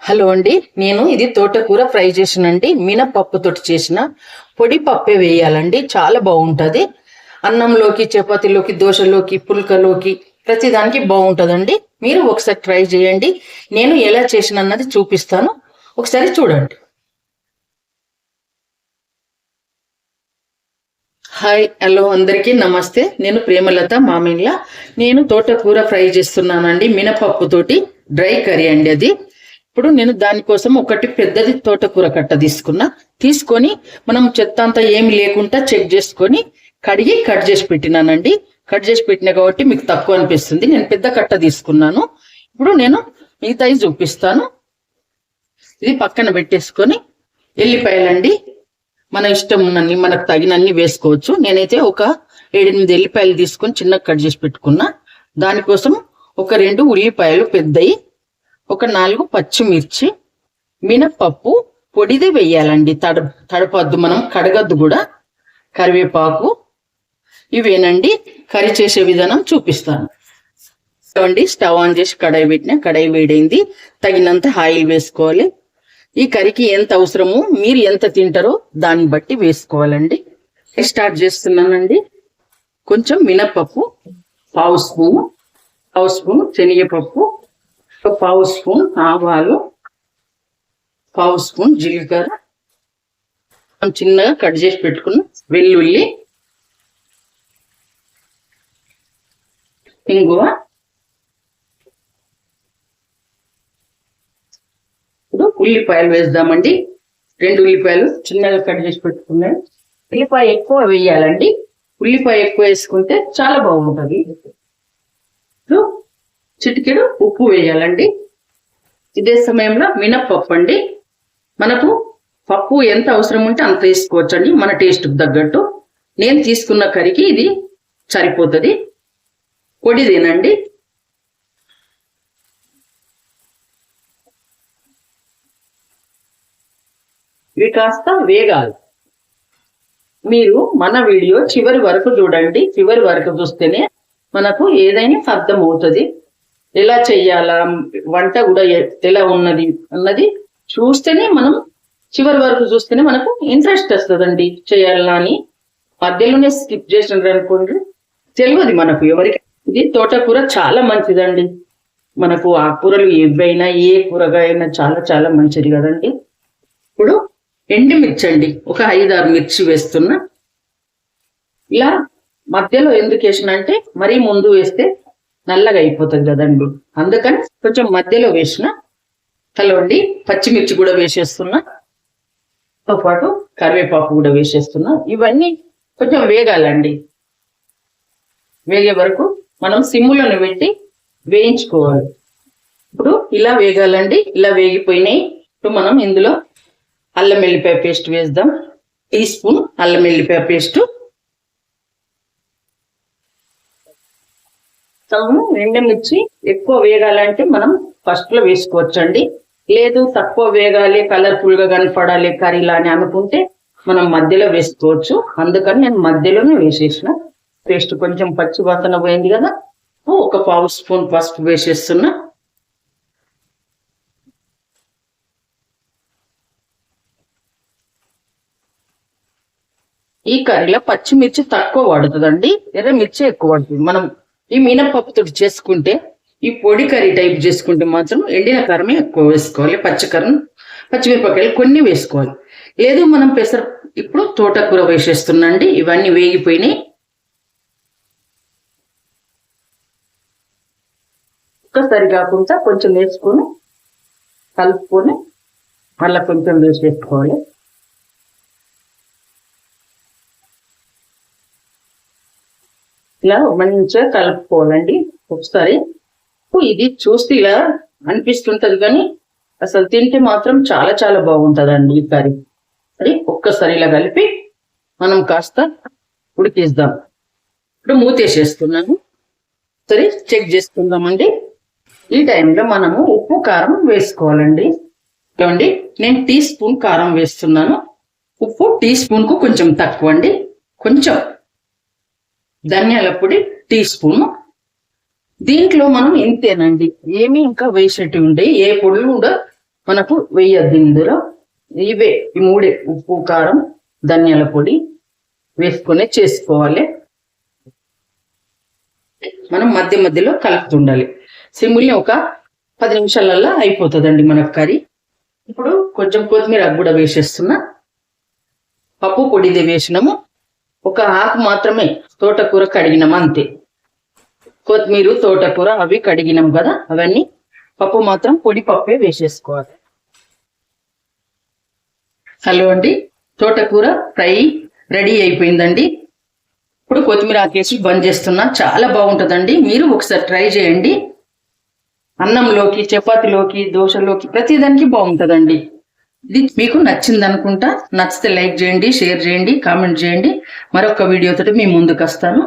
Hello అండి నేను ఇది తోటకూర ఫ్రై చేసినండి. మినపప్పుతోటి చేసిన పొడి పప్పే వేయాలండి చాలా బాగుంటుంది. అన్నంలోకి చపాతీలోకి దోశలోకి పుల్కలోకి ప్రతిదానికి బాగుంటుందండి. మీరు ఒకసారి ట్రై చేయండి. నేను ఎలా చేసిన అన్నది చూపిస్తాను. ఒకసారి చూడండి. హాయ్ హలో అందరికీ నమస్తే. నేను ప్రేమలత మామిళ్ళ నేను తోటకూర ఫ్రై చేస్తున్నానండి మినపప్పుతోటి డ్రై కర్రీ అండి అది. ఇప్పుడు నేను దానికోసం ఒకటి పెద్దది తోటకూర కట్ట తీసుకున్నా. తీసుకొని మనం చెత్త అంతా ఏమి లేకుండా చెక్ చేసుకొని కడిగి కట్ చేసి పెట్టినానండి. కట్ చేసి పెట్టినా కాబట్టి మీకు తక్కువ అనిపిస్తుంది. నేను పెద్ద కట్ట తీసుకున్నాను. ఇప్పుడు నేను మిగతాయి చూపిస్తాను. ఇది పక్కన పెట్టేసుకొని ఎల్లిపాయలండి. మన ఇష్టం ఉన్నన్ని మనకు తగినన్ని వేసుకోవచ్చు. నేనైతే ఒక ఏడెనిమిది ఎల్లిపాయలు తీసుకొని చిన్నగా కట్ చేసి పెట్టుకున్నా. దానికోసం ఒక రెండు ఉల్లిపాయలు పెద్దయి ఒక నాలుగు పచ్చిమిర్చి మినప్పప్పు పొడిదే వేయాలండి. తడ తడపద్దు మనం కడగద్దు కూడా. కరివేపాకు ఇవేనండి. కర్రీ చేసే విధానం చూపిస్తాను. అండి స్టవ్ ఆన్ చేసి కడాయి పెట్టిన కడాయి వేడైంది. తగినంత ఆయిల్ వేసుకోవాలి. ఈ కర్రీకి ఎంత అవసరమో మీరు ఎంత తింటారో దాన్ని బట్టి వేసుకోవాలండి. స్టార్ట్ చేస్తున్నానండి. కొంచెం మినపప్పు పావు స్పూన్ పావు స్పూన్ శనగపప్పు ఒక పావు స్పూన్ ఆవాలు పావు స్పూన్ జీలకర్ర. చిన్నగా కట్ చేసి పెట్టుకున్న వెల్లుల్లి ఇంగువ. ఇప్పుడు ఉల్లిపాయలు వేద్దామండి. రెండు ఉల్లిపాయలు చిన్నగా కట్ చేసి పెట్టుకున్నాను. ఉల్లిపాయ ఎక్కువ వేయాలండి. ఉల్లిపాయ ఎక్కువ వేసుకుంటే చాలా బాగుంటుంది. ఇప్పుడు చిటికెడు ఉప్పు వేయాలండి. ఇదే సమయంలో మినప్పప్పు అండి. మనకు పప్పు ఎంత అవసరం ఉంటే అంత తీసుకోవచ్చండి మన టేస్ట్కి తగ్గట్టు. నేను తీసుకున్న కరికి ఇది సరిపోతుంది. పొడిదేనండి ఇవి కాస్త వేగాలి. మీరు మన వీడియో చివరి వరకు చూడండి. చివరి వరకు చూస్తేనే మనకు ఏదైనా అర్థం అవుతుంది. ఎలా చెయ్యాలా? వంట కూడా ఎలా ఉన్నది అన్నది చూస్తేనే మనం చివరి వరకు చూస్తేనే మనకు ఇంట్రెస్ట్ వస్తుందండి చేయాలా అని. మధ్యలోనే స్కిప్ చేసినారు అనుకోండి తెలియదు మనకు ఎవరికి. ఇది తోటకూర చాలా మంచిదండి. మనకు ఆ కూరలు ఏవైనా ఏ కూరగా అయినా చాలా చాలా మంచిది కదండి. ఇప్పుడు ఎండుమిర్చి అండి ఒక ఐదారు మిర్చి వేస్తున్నా. ఇలా మధ్యలో ఎందుకు వేసిన అంటే మరీ ముందు వేస్తే నల్లగా అయిపోతుంది కదండి అందుకని కొంచెం మధ్యలో వేసిన తలవండి పచ్చిమిర్చి కూడా వేసేస్తున్నా. తో పాటు కరివేపాకు కూడా వేసేస్తున్నా. ఇవన్నీ కొంచెం వేగాలండి. వేగే వరకు మనం సిమ్ములను పెట్టి వేయించుకోవాలి. ఇప్పుడు ఇలా వేగాలండి. ఇలా వేగిపోయినాయి. ఇప్పుడు మనం ఇందులో అల్లం వెల్లిపాయ పేస్ట్ వేద్దాం. టీ స్పూన్ అల్లం వెల్లిపాయ పేస్ట్. మనము ఎండమిర్చి ఎక్కువ వేగాలంటే మనం ఫస్ట్లో వేసుకోవచ్చండి. లేదు తక్కువ వేగాలి కలర్ఫుల్గా కనపడాలి కర్రీలా అని అనుకుంటే మనం మధ్యలో వేసుకోవచ్చు. అందుకని నేను మధ్యలోనే వేసేసిన. పేస్ట్ కొంచెం పచ్చి వాసన పోయింది కదా ఒక పావు స్పూన్ పసుపు వేసేస్తున్నా. ఈ కర్రీలో పచ్చిమిర్చి తక్కువ పడుతుందండి. ఎర్ర మిర్చి ఎక్కువ పడుతుంది. మనం ఈ మినప్పప్పుతో చేసుకుంటే ఈ పొడి కర్రీ టైప్ చేసుకుంటే మాత్రం ఎండిన కారమే ఎక్కువ వేసుకోవాలి పచ్చికరం పచ్చిమిరపకాయలు కొన్ని వేసుకోవాలి. లేదు మనం పెసర ఇప్పుడు తోటకూర వేసేస్తున్నాండి ఇవన్నీ వేగిపోయినాయి. ఒక్కసారి కాకుండా కొంచెం వేసుకొని కలుపుకొని మళ్ళీ కొంచెం వేసేసుకోవాలి ఇలా మంచిగా కలుపుకోవాలండి. ఒకసారి. ఇది చూస్తే ఇలా అనిపిస్తుంటది కానీ అసలు తింటే మాత్రం చాలా చాలా బాగుంటుందండి ఈ కర్రీ. అది ఒక్కసారి ఇలా కలిపి మనం కాస్త ఉడికిద్దాం. ఇప్పుడు మూతేసేస్తున్నాను. సరే చెక్ చేసుకుందామండి ఈ టైంలో మనము ఉప్పు కారం వేసుకోవాలండి. ఏమండి నేను టీ స్పూన్ కారం వేస్తున్నాను. ఉప్పు టీ స్పూన్కు కొంచెం తక్కువ అండి కొంచెం. ధనియాల పొడి టీ స్పూన్. దీంట్లో మనం ఇంతేనండి. ఏమీ ఇంకా వేసేటివి ఉండే ఏ పొడులు కూడా మనకు వేయద్దు ఇందులో. ఇవే ఈ మూడే ఉప్పు కారం ధనియాల పొడి వేసుకొని చేసుకోవాలి. మనం మధ్య మధ్యలో కలుపుతుండాలి. సిమ్ముల్ని ఒక పది నిమిషాలలో అయిపోతుందండి మనకు కర్రీ. ఇప్పుడు కొంచెం కొత్తిమీర కూడా వేసేస్తున్నా. పప్పు పొడిది వేసినాము. ఒక ఆకు మాత్రమే తోటకూర కడిగినాం అంతే. కొత్తిమీర తోటకూర అవి కడిగినాం కదా అవన్నీ పప్పు మాత్రం పొడి పప్పే వేసేసుకోవాలి. హలో అండి తోటకూర ఫ్రై రెడీ అయిపోయిందండి. ఇప్పుడు కొత్తిమీర ఆకేసి బంద్ చేస్తున్నా చాలా బాగుంటుందండి. మీరు ఒకసారి ట్రై చేయండి. అన్నంలోకి చపాతీలోకి దోశలోకి ప్రతిదానికి బాగుంటుందండి. ఇది మీకు నచ్చింది అనుకుంటా నచ్చితే లైక్ చేయండి షేర్ చేయండి కామెంట్ చేయండి. మరొక వీడియోతో మీ ముందుకు వస్తాను.